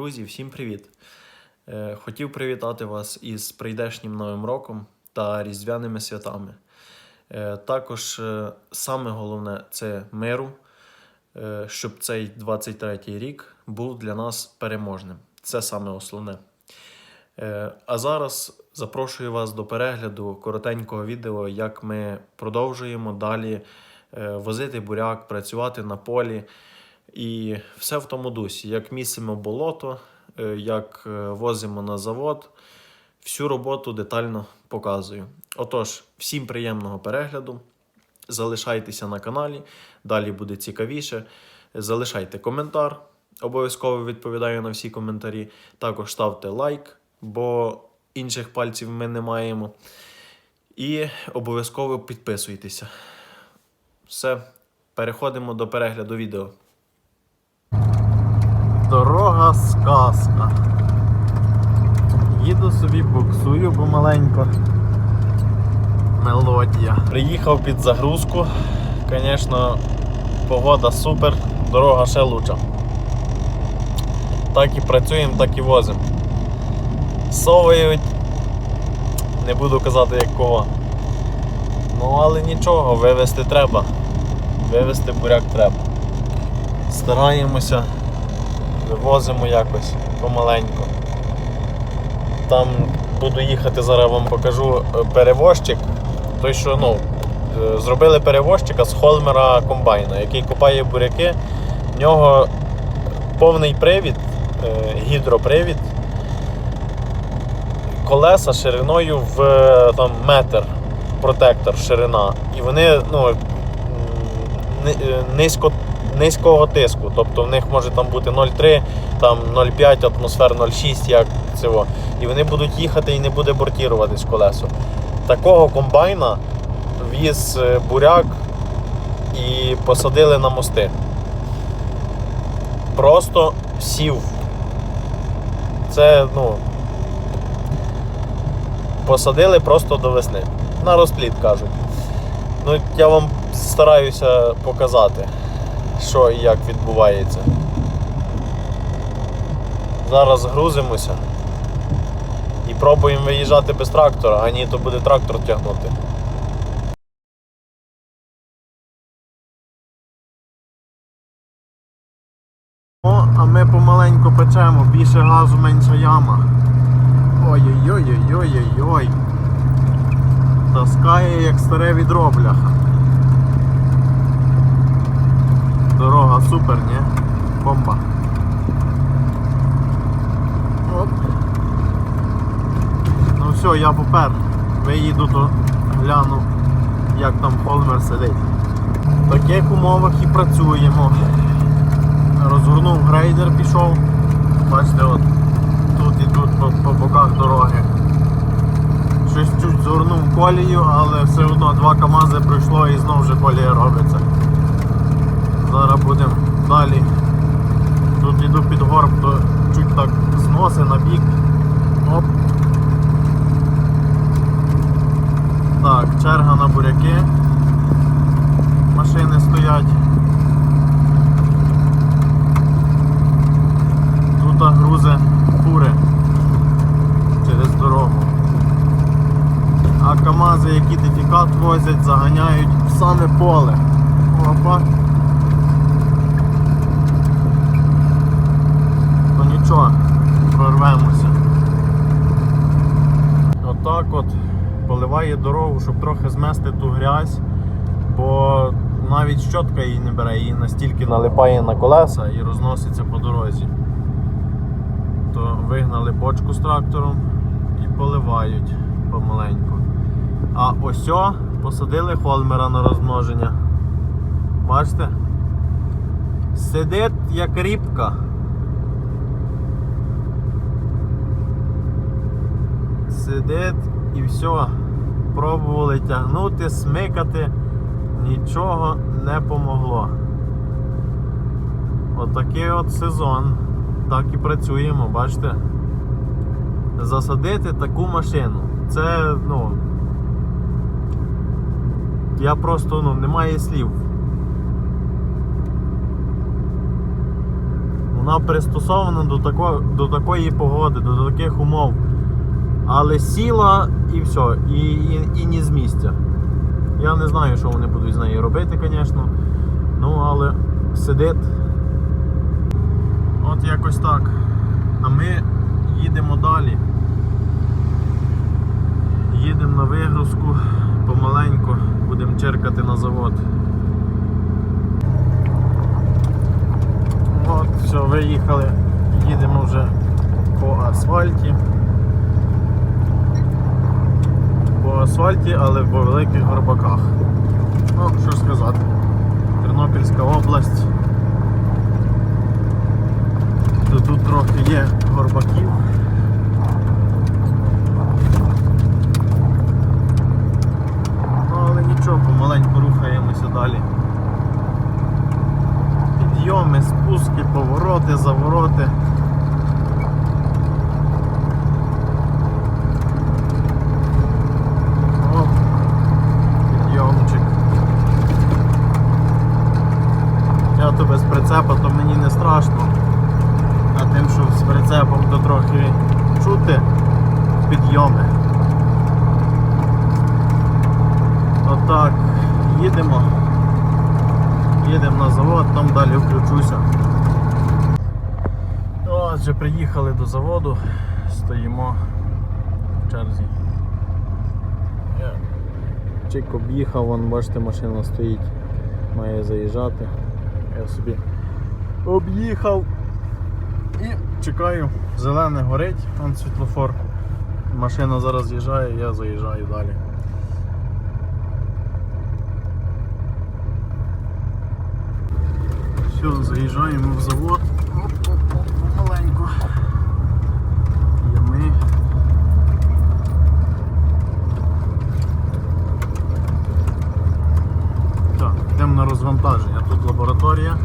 Друзі, всім привіт! Е, Хотів привітати вас із прийдешнім Новим роком та Різдвяними святами. Е, Також е, саме головне це миру, щоб цей 23-й рік був для нас переможним. Це саме основне. А зараз запрошую вас до перегляду коротенького відео, як ми продовжуємо далі возити буряк, працювати на полі. І все в тому дусі, як місимо болото, е, як е, возимо на завод, всю роботу детально показую. Отож, всім приємного перегляду. Залишайтеся на каналі, далі буде цікавіше. Залишайте коментар, обов'язково відповідаю на всі коментарі. Також ставте лайк, бо інших пальців ми не маємо. І обов'язково підписуйтеся. Все, переходимо до перегляду відео. Сказка. Їду собі, буксую помаленько. Мелодія. Приїхав під загрузку. Звісно, погода супер, дорога ще лучша. Так і працюємо, так і возимо. Совають. Не буду казати як кого. Ну, але нічого, вивезти треба. Вивезти буряк треба. Стараємося вивозимо якось помаленьку. Там буду їхати, зараз вам покажу е, перевозчик. Той, що ну, е, зробили перевозчика з Холмера комбайна, який копає буряки. В нього повний привід, е, гідропривід, колеса шириною в там, метр протектор ширина. І вони ну, низько низького тиску. Тобто в них може там бути 0,3, там 0,5 атмосфер, 0,6, як цього. І вони будуть їхати і не буде бортіруватись колесо. Такого комбайна віз е, буряк і посадили на мости. Просто сів. Це, ну. Посадили просто до весни. На розпліт кажуть. Ну, я вам стараюся показати що і як відбувається. Зараз грузимося і пробуємо виїжджати без трактора, а ні, то буде трактор тягнути. О, а ми помаленьку печемо, більше газу, менша яма. Ой-ой-ой-ой-ой-ой. Таскає як старе відро, бляха. Дорога супер, ні? Бомба. Оп. Ну все, я попер. Виїду, то гляну, як там Холмер сидить. В таких умовах і працюємо. Розгорнув грейдер, пішов. Бачите, от тут і тут по, по боках дороги. Щось чуть згорнув колію, але все одно два КАМАЗи пройшло і знову вже колія робиться. Зараз будемо далі. Тут йду під горб, то чуть так зноси на бік. Оп. Так, черга на буряки. Машини стоять. Тут грузи фури через дорогу. А КАМАЗи, які дефікат возять, заганяють в саме поле. Опа. то нічого, прорвемося. Отак от поливає дорогу, щоб трохи змести ту грязь, бо навіть щотка її не бере, її настільки налипає на колеса і розноситься по дорозі. То вигнали бочку з трактором і поливають помаленьку. А ось посадили холмера на розмноження. Бачите? Сидить як рібка. Сидить і все. Пробували тягнути, смикати, нічого не помогло. Отакий от сезон. Так і працюємо, бачите? Засадити таку машину. Це, ну. Я просто ну, немає слів. Вона пристосована до, тако, до такої погоди, до таких умов. Але сіла і все, і, і, і ні з місця. Я не знаю, що вони будуть з нею робити, звісно. Ну, але сидить. От якось так. А ми їдемо далі. Їдемо на вигрузку помаленьку, будемо черкати на завод. От, все, виїхали, їдемо вже по асфальті. По асфальті, але по великих горбаках. Ну, що сказати. Тернопільська область. То тут трохи є горбаків. Ну, але нічого, помаленьку рухаємося далі. Підйоми, спуски, повороти, завороти. Оп, підйомчик. Я без прицепа, то мені не страшно. А тим, що з прицепом то трохи чути підйоми. Отак, їдемо. Їдемо на завод, там далі включуся. Отже, приїхали до заводу, стоїмо в черзі. Чик об'їхав, вон бачите, машина стоїть, має заїжджати. Я собі об'їхав і чекаю, зелене горить, вон світлофор. Машина зараз з'їжджає, я заїжджаю далі. Все, заїжджаємо в завод. Маленько. Ями. Так, йдемо на розвантаження. Тут лабораторія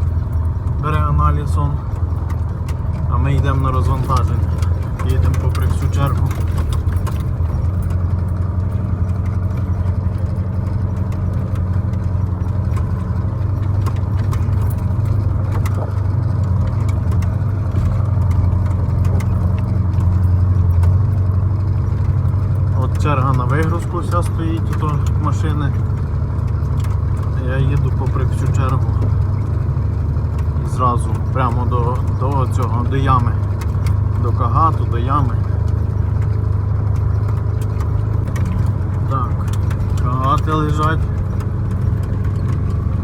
бере аналіз, он. а ми йдемо на розвантаження. Їдемо попри всю чергу. Черга на вигрузку вся стоїть, ото машини. Я їду попри всю чергу. Зразу прямо до, до цього, до ями. До кагату, до ями. Так, кагати лежать.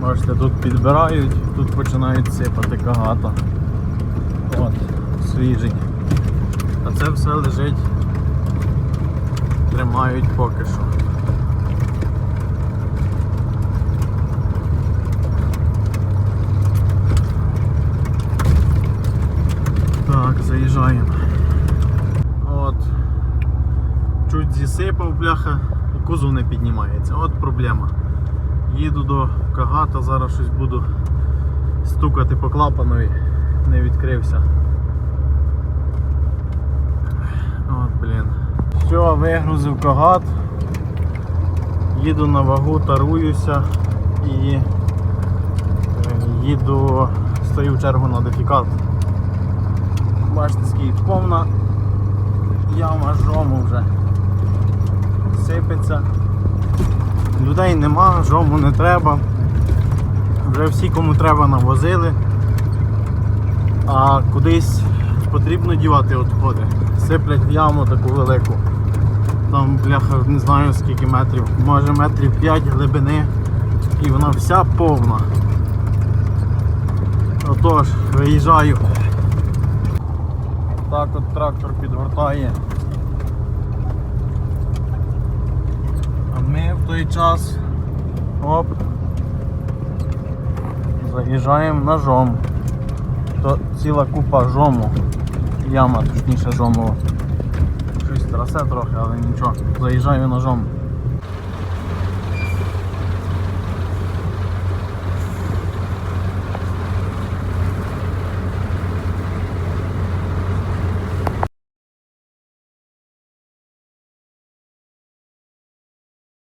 Бачите, тут підбирають, тут починають сипати кагата. От, свіжий. А це все лежить тримають поки що. Так, заїжджаємо. От. Чуть зісипав бляха, і кузов не піднімається. От проблема. Їду до Кагата, зараз щось буду стукати по клапанові, не відкрився. От, блін. Все, вигрузив кагат. Їду на вагу, таруюся і е, їду, стою в чергу на дефікат. Бачите, скільки повна яма жому вже сипеться. Людей нема, жому не треба. Вже всі кому треба навозили. А кудись потрібно дівати відходи. Сиплять яму таку велику. Там бляха не знаю скільки метрів, може метрів 5 глибини і вона вся повна. Отож, виїжджаю. Так от трактор підгортає. А ми в той час оп, заїжджаємо ножом. То ціла купа жому. Яма, точніше жому. Щось трасе трохи, але нічого. Заїжджаю ножом.